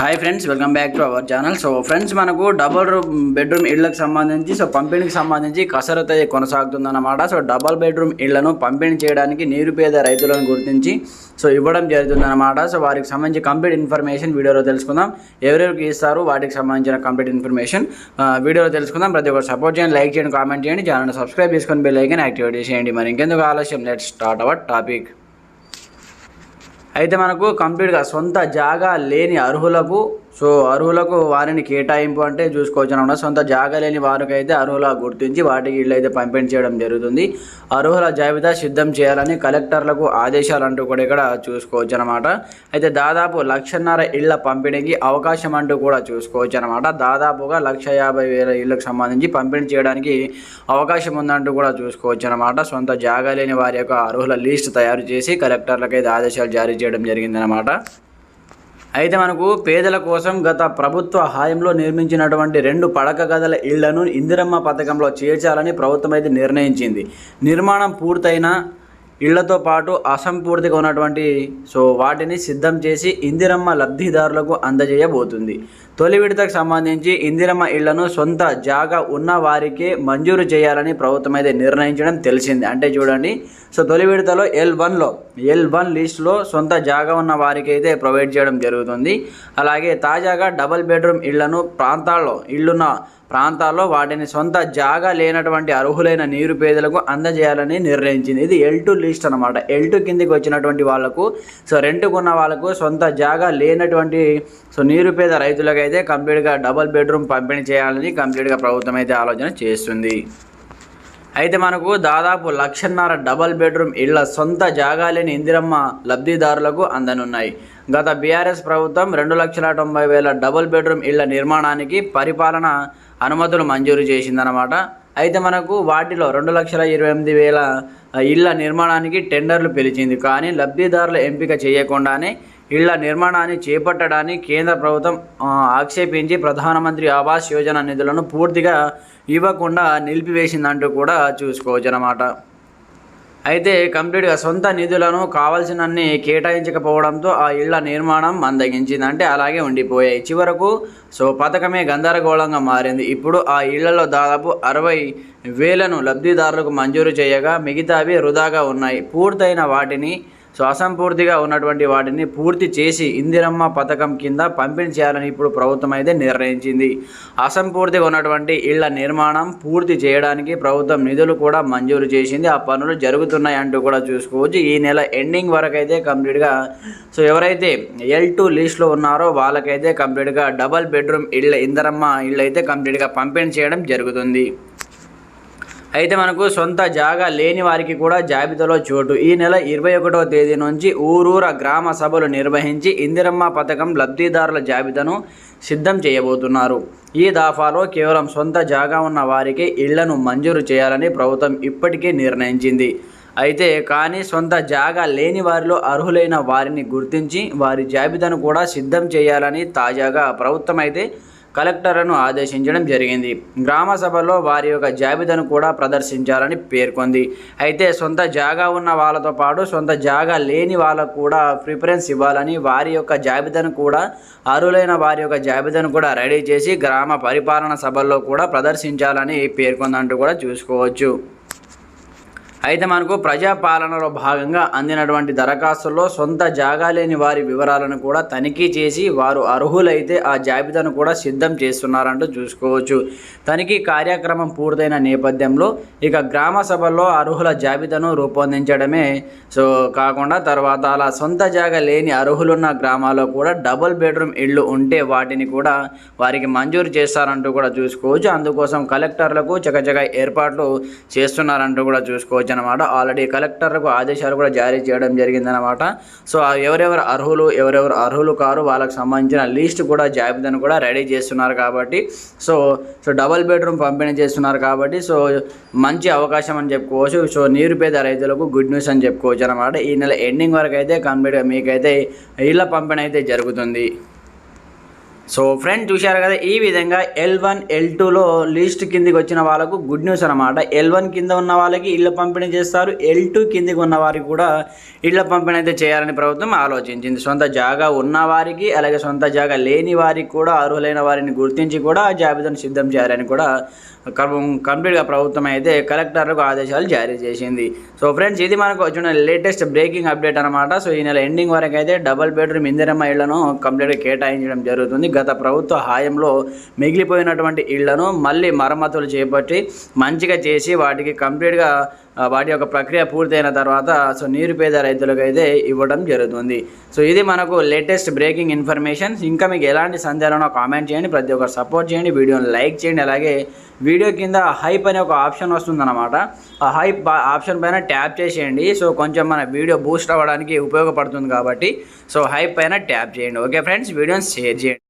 Hi friends welcome back to our channel so friends మనకు double room bedroom ఇళ్ళకు సంబంధించి so పంపిణీకి సంబంధించి కసరత్ అయితే కొనసాగుతుందన్నమాట. సో డబుల్ బెడ్రూమ్ ఇళ్ళను పంపిణీ చేయడానికి నిరుపేద రైతులను గుర్తించి సో ఇవ్వడం జరుగుతుందన్నమాట. సో వారికి సంబంధించి కంప్లీట్ ఇన్ఫర్మేషన్ వీడియోలో తెలుసుకుందాం. ఎవరెవరికి ఇస్తారు వాటికి సంబంధించిన కంప్లీట్ ఇన్ఫర్మేషన్ వీడియోలో తెలుసుకుందాం. ప్రతి ఒక్కరు సపోర్ట్ చేయండి లైక్ చేయండి కామెంట్ చేయండి. ఛానల్ సబ్స్క్రైబ్ చేసుకొని బెల్ ఐకన్ యాక్టివేట్ చేయండి మరి ఇంకెందుకు ఆలస్యం? లెట్ స్టార్ట్ అవర్ టాపిక్ అయితే మనకు కంప్లీట్గా సొంత జాగా లేని అర్హులకు సో అర్హులకు వారిని కేటాయింపు అంటే చూసుకోవచ్చు అనమాట సొంత జాగా లేని వారికైతే అర్హుల గుర్తించి వాటికి ఇళ్ళైతే పంపిణీ చేయడం జరుగుతుంది. అర్హుల జాబితా సిద్ధం చేయాలని కలెక్టర్లకు ఆదేశాలు అంటూ కూడా ఇక్కడ చూసుకోవచ్చు అనమాట అయితే దాదాపు లక్షన్నర ఇళ్ళ పంపిణీకి అవకాశం అంటూ కూడా చూసుకోవచ్చు అనమాట దాదాపుగా లక్ష యాభై వేల ఇళ్ళకు సంబంధించి పంపిణీ చేయడానికి అవకాశం ఉందంటూ కూడా చూసుకోవచ్చు అనమాట సొంత జాగా లేని వారి యొక్క అర్హుల లిస్ట్ తయారు చేసి కలెక్టర్లకు అయితే ఆదేశాలు జారీ చేయడం జరిగిందనమాట అయితే మనకు పేదల కోసం గత ప్రభుత్వ హాయంలో నిర్మించినటువంటి రెండు పడక గదుల ఇళ్ళను ఇందిరమ్మ పథకంలో చేర్చాలని ప్రభుత్వం అయితే నిర్ణయించింది. నిర్మాణం పూర్తయిన ఇళ్ళతో పాటు అసంపూర్తిగా ఉన్నటువంటి సో వాటిని సిద్ధం చేసి ఇందిరమ్మ లబ్ధిదారులకు అందజేయబోతుంది. తొలి విడతకు సంబంధించి ఇందిరమ్మ ఇళ్ళను సొంత జాగా ఉన్న వారికే మంజూరు చేయాలని ప్రభుత్వం అయితే నిర్ణయించడం తెలిసింది. అంటే చూడండి సో తొలి విడతలో ఎల్ వన్లో ఎల్ వన్ లిస్టులో సొంత జాగా ఉన్న వారికి అయితే ప్రొవైడ్ చేయడం జరుగుతుంది. అలాగే తాజాగా డబల్ బెడ్రూమ్ ఇళ్ళను ప్రాంతాల్లో ఇళ్ళున్న ప్రాంతాల్లో వాటిని సొంత జాగా లేనటువంటి అర్హులైన నిరుపేదలకు అందజేయాలని నిర్ణయించింది. ఇది ఎల్ టూ లిస్ట్ అనమాట ఎల్ టూ కిందికి వచ్చినటువంటి వాళ్ళకు సో రెంట్కున్న వాళ్ళకు సొంత జాగా లేనటువంటి సో నిరుపేద అయితే కంప్లీట్గా డబల్ బెడ్రూమ్ పంపిణీ చేయాలని కంప్లీట్గా ప్రభుత్వం అయితే ఆలోచన చేస్తుంది. అయితే మనకు దాదాపు లక్షన్నర డబల్ బెడ్రూమ్ ఇళ్ళ సొంత జాగా లేని ఇందిరమ్మ లబ్ధిదారులకు అందనున్నాయి. గత బీఆర్ఎస్ ప్రభుత్వం రెండు లక్షల తొంభై వేల డబల్ బెడ్రూమ్ ఇళ్ళ నిర్మాణానికి పరిపాలన అనుమతులు మంజూరు చేసిందనమాట అయితే మనకు వాటిలో రెండు లక్షల ఇరవై ఎనిమిది వేల ఇళ్ళ నిర్మాణానికి టెండర్లు పిలిచింది. కానీ లబ్ధిదారుల ఎంపిక చేయకుండానే ఇళ్ళ నిర్మాణాన్ని చేపట్టడాన్ని కేంద్ర ప్రభుత్వం ఆక్షేపించి ప్రధానమంత్రి ఆవాస్ యోజన నిధులను పూర్తిగా ఇవ్వకుండా నిలిపివేసిందంటూ కూడా చూసుకోవచ్చు అన్నమాట. అయితే కంప్లీట్గా సొంత నిధులను కావాల్సినన్ని కేటాయించకపోవడంతో ఆ ఇళ్ళ నిర్మాణం మందగించింది. అంటే అలాగే ఉండిపోయాయి. చివరకు సో పథకమే గందరగోళంగా మారింది. ఇప్పుడు ఆ ఇళ్ళలో దాదాపు అరవై వేలను లబ్ధిదారులకు మంజూరు చేయగా మిగతావి వృధాగా ఉన్నాయి. పూర్తయిన వాటిని సో అసంపూర్తిగా ఉన్నటువంటి వాటిని పూర్తి చేసి ఇందిరమ్మ పథకం కింద పంపిణీ చేయాలని ఇప్పుడు ప్రభుత్వం అయితే నిర్ణయించింది. అసంపూర్తిగా ఉన్నటువంటి ఇళ్ళ నిర్మాణం పూర్తి చేయడానికి ప్రభుత్వం నిధులు కూడా మంజూరు చేసింది. ఆ పనులు జరుగుతున్నాయి అంటూ కూడా చూసుకోవచ్చు. ఈ నెల ఎండింగ్ వరకు అయితే కంప్లీట్గా సో ఎవరైతే ఎల్ టూ లిస్ట్లో ఉన్నారో వాళ్ళకైతే కంప్లీట్గా డబల్ బెడ్రూమ్ ఇళ్ళ ఇందరమ్మ ఇళ్ళు అయితే కంప్లీట్గా పంపిణీ చేయడం జరుగుతుంది. అయితే మనకు సొంత జాగా లేని వారికి కూడా జాబితాలో చోటు. ఈ నెల ఇరవై ఒకటవ తేదీ నుంచి ఊరూర గ్రామ సభలు నిర్వహించి ఇందిరమ్మ పథకం లబ్ధిదారుల జాబితాను సిద్ధం చేయబోతున్నారు. ఈ దాఫాలో కేవలం సొంత జాగా ఉన్న వారికి ఇళ్ళను మంజూరు చేయాలని ప్రభుత్వం ఇప్పటికే నిర్ణయించింది. అయితే కానీ సొంత జాగా లేని వారిలో అర్హులైన వారిని గుర్తించి వారి జాబితాను కూడా సిద్ధం చేయాలని తాజాగా ప్రభుత్వం అయితే కలెక్టర్లను ఆదేశించడం జరిగింది. గ్రామ సభలో వారి యొక్క జాబితాను కూడా ప్రదర్శించాలని పేర్కొంది. అయితే సొంత జాగా ఉన్న వాళ్ళతో పాటు సొంత జాగా లేని వాళ్ళకు కూడా ప్రిఫరెన్స్ ఇవ్వాలని వారి యొక్క జాబితాను కూడా అరులైన వారి యొక్క జాబితాను కూడా రెడీ చేసి గ్రామ పరిపాలన సభల్లో కూడా ప్రదర్శించాలని పేర్కొందంటూ కూడా చూసుకోవచ్చు. అయితే మనకు ప్రజాపాలనలో భాగంగా అందినటువంటి దరఖాస్తుల్లో సొంత జాగా లేని వారి వివరాలను కూడా తనిఖీ చేసి వారు అర్హులైతే ఆ జాబితాను కూడా సిద్ధం చేస్తున్నారంటూ చూసుకోవచ్చు. తనిఖీ కార్యక్రమం పూర్తయిన నేపథ్యంలో ఇక గ్రామ సభల్లో అర్హుల జాబితాను రూపొందించడమే సో కాకుండా తర్వాత అలా సొంత జాగా లేని అర్హులున్న గ్రామాల్లో కూడా డబుల్ బెడ్రూమ్ ఇళ్ళు ఉంటే వాటిని కూడా వారికి మంజూరు చేస్తారంటూ కూడా చూసుకోవచ్చు. అందుకోసం కలెక్టర్లకు చకచక ఏర్పాట్లు చేస్తున్నారంటూ కూడా చూసుకోవచ్చు. అనమాట ఆల్రెడీ కలెక్టర్లకు ఆదేశాలు కూడా జారీ చేయడం జరిగిందనమాట సో ఆ ఎవరెవరు అర్హులు ఎవరెవరు అర్హులు కారు వాళ్ళకి సంబంధించిన లిస్ట్ కూడా జాబితాను కూడా రెడీ చేస్తున్నారు కాబట్టి సో సో డబల్ బెడ్రూమ్ పంపిణీ చేస్తున్నారు కాబట్టి సో మంచి అవకాశం అని చెప్పుకోవచ్చు. సో నిరుపేద రైతులకు గుడ్ న్యూస్ అని చెప్పుకోవచ్చు అనమాట ఈ నెల ఎండింగ్ వరకు అయితే కంప్లీట్గా మీకైతే ఇళ్ళ పంపిణీ అయితే జరుగుతుంది. సో ఫ్రెండ్ చూశారు కదా ఈ విధంగా ఎల్ వన్ ఎల్ టూలో లిస్ట్ కిందికి వచ్చిన వాళ్ళకు గుడ్ న్యూస్ అనమాట ఎల్ వన్ కింద ఉన్న వాళ్ళకి ఇళ్ళ పంపిణీ చేస్తారు ఎల్ టూ కిందికి ఉన్న వారికి కూడా ఇళ్ళ పంపిణీ అయితే చేయాలని ప్రభుత్వం ఆలోచించింది. సొంత జాగా ఉన్న వారికి అలాగే సొంత జాగా లేని వారికి కూడా అర్హులైన వారిని గుర్తించి కూడా ఆ జాబితాను సిద్ధం చేయాలని కూడా కంప్లీట్గా ప్రభుత్వం అయితే కలెక్టర్లకు ఆదేశాలు జారీ చేసింది. సో ఫ్రెండ్స్ ఇది మనకు వచ్చిన లేటెస్ట్ బ్రేకింగ్ అప్డేట్ అనమాట సో ఈ నెల ఎండింగ్ వరకు అయితే డబల్ బెడ్రూమ్ ఇందిరమ్మ ఇళ్ళను కంప్లీట్గా కేటాయించడం జరుగుతుంది. గత ప్రభుత్వ హాయంలో మిగిలిపోయినటువంటి ఇళ్ళను మళ్ళీ మరమ్మతులు చేపట్టి మంచిగా చేసి వాటికి కంప్లీట్గా వాటి యొక్క ప్రక్రియ పూర్తయిన తర్వాత సో నీరు పేద రైతులకు అయితే ఇవ్వడం జరుగుతుంది. సో ఇది మనకు లేటెస్ట్ బ్రేకింగ్ ఇన్ఫర్మేషన్. ఇంకా మీకు ఎలాంటి సందేహాలను కామెంట్ చేయండి ప్రతి ఒక్కరు సపోర్ట్ చేయండి వీడియోని లైక్ చేయండి అలాగే వీడియో కింద హైప్ అనే ఒక ఆప్షన్ వస్తుందన్నమాట. ఆ హైప్ ఆప్షన్ పైన ట్యాప్ చేసేయండి. సో కొంచెం మన వీడియో బూస్ట్ అవ్వడానికి ఉపయోగపడుతుంది కాబట్టి సో హైప్ పైన ట్యాప్ చేయండి. ఓకే ఫ్రెండ్స్ వీడియోని షేర్ చేయండి.